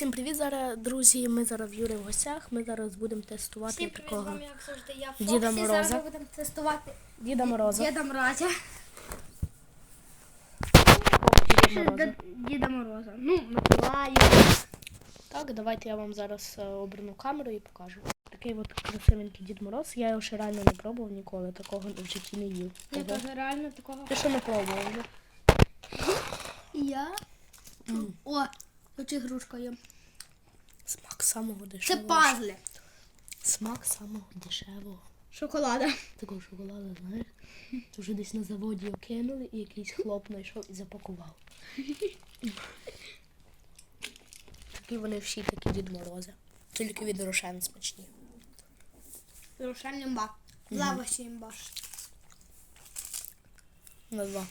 Всім привіт зараз, друзі. Ми зараз в Юри в гостях. Ми зараз будемо тестувати Всім привіт, з такого вами, як завжди, я Діда Фоксі. Мороза. Зараз ми будемо тестувати Діда Мороза. Діда Мороза. Діда Мороза. Діда Мороза. Ну, Миколая. Так, давайте я вам зараз е, оберну камеру і покажу. Такий от красивенький Дід Мороз. Я його ще реально не пробував ніколи, такого в житті не їв. Я теж реально такого. Ти що не пробував вже? Я? О, тут ігрушка є. Смак самого дешевого. Це пазли. Смак самого дешевого. Шоколада. Такого шоколаду, знаєш? Це вже десь на заводі його кинули і якийсь хлоп знайшов і запакував. Такі вони всі такі Дід Морози. Тільки від Рошен смачні. Рошальний імба. Лава ще імба. На два.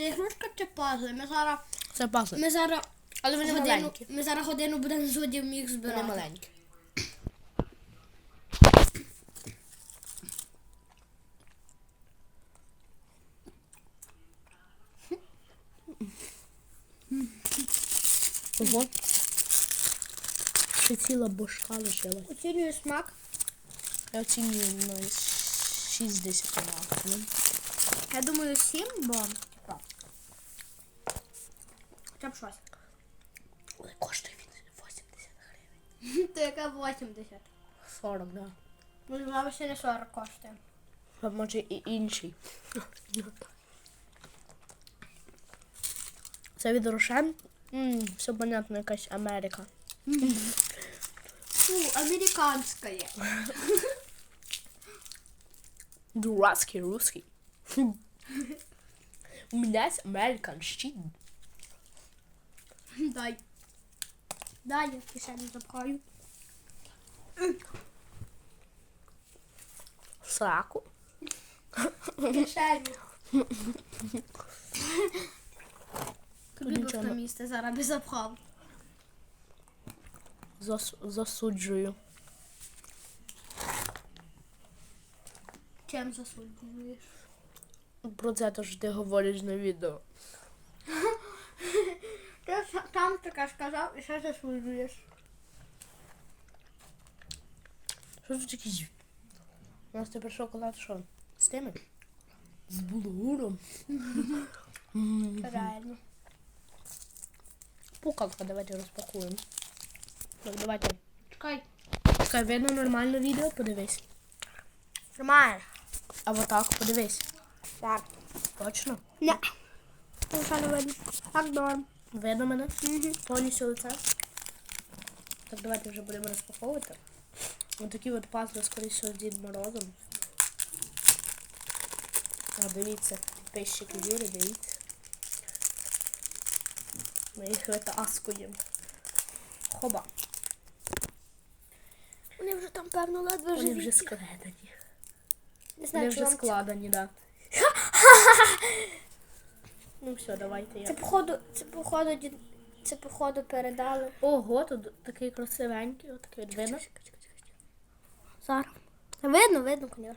Це ігрушка чи пазли? Ми зараз, Це пазли. ми зараз, Але вони годину, маленькі. ми зараз годину будемо зодів їх Вони збирати. маленькі. Ого. Ще ціла бошка лишилась. Оцінюю смак. Я оцінюю на 60 максимум. Я думаю, 7, бо. Хоча б щось. Але коштує він 80 гривень. То яка 80. 40, да. Можливо, ще не 40 коштує. А може і інший. Це від Рошен. Все понятно, якась Америка. Фу, американська є. Дурацкий русский. У меня есть American. Дай. Дай, я в кишені запхаю. Сраку. Кишені. Тобі Нічого не- то місце зараз би запхав. Зас, засуджую. Чим засуджуєш? Про це теж ти говориш на відео. Таке сказав і ще засуджуєш. Що тут якийсь? У нас тепер шоколад що? З тими? З булгуром. Реально. Пукалка, давайте розпакуємо. Так, давайте. Чекай. Чекай, видно нормально відео, подивись. Тримаєш. А отак, подивись. Так. Точно? Там ще не видно. Так, норм. Видно мене? Повністю лице. Так, давайте вже будемо розпаковувати. Ось такі от пазли, скоріше, з Дід Морозом. А, дивіться, підписчики Юри, дивіться. Ми їх витаскуємо. Хоба. Вони вже там, певно, ледве Вони вже складені. Не Вони вже складені, да. Ну все, давайте я. Це походу, це походу, дід- це походу передали. Ого, тут такий красивенький, отакий от видно. Зараз. Видно, видно, звісно.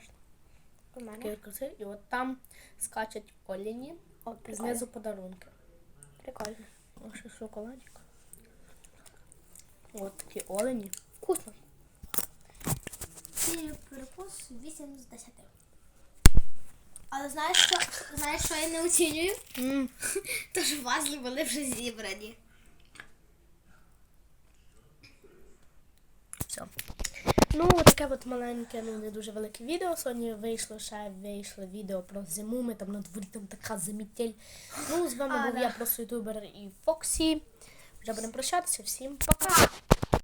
У мене. Такий от красивий. І от там скачуть олені, О, прикольно. знизу подарунки. Прикольно. Ось ще шоколадик. От такі олені. Вкусно. І перекус 8 з 10. Але знаєш, що, знаєш, що я не оцінюю? М, Тож вазли були вже зібрані. Все. Ну, таке от маленьке, ну не дуже велике відео. Сьогодні вийшло ще вийшло відео про зиму. Ми там на дворі там така замітель. Ну, з вами А, був да. я просто ютубер і Фоксі. Вже будемо прощатися. Всім пока!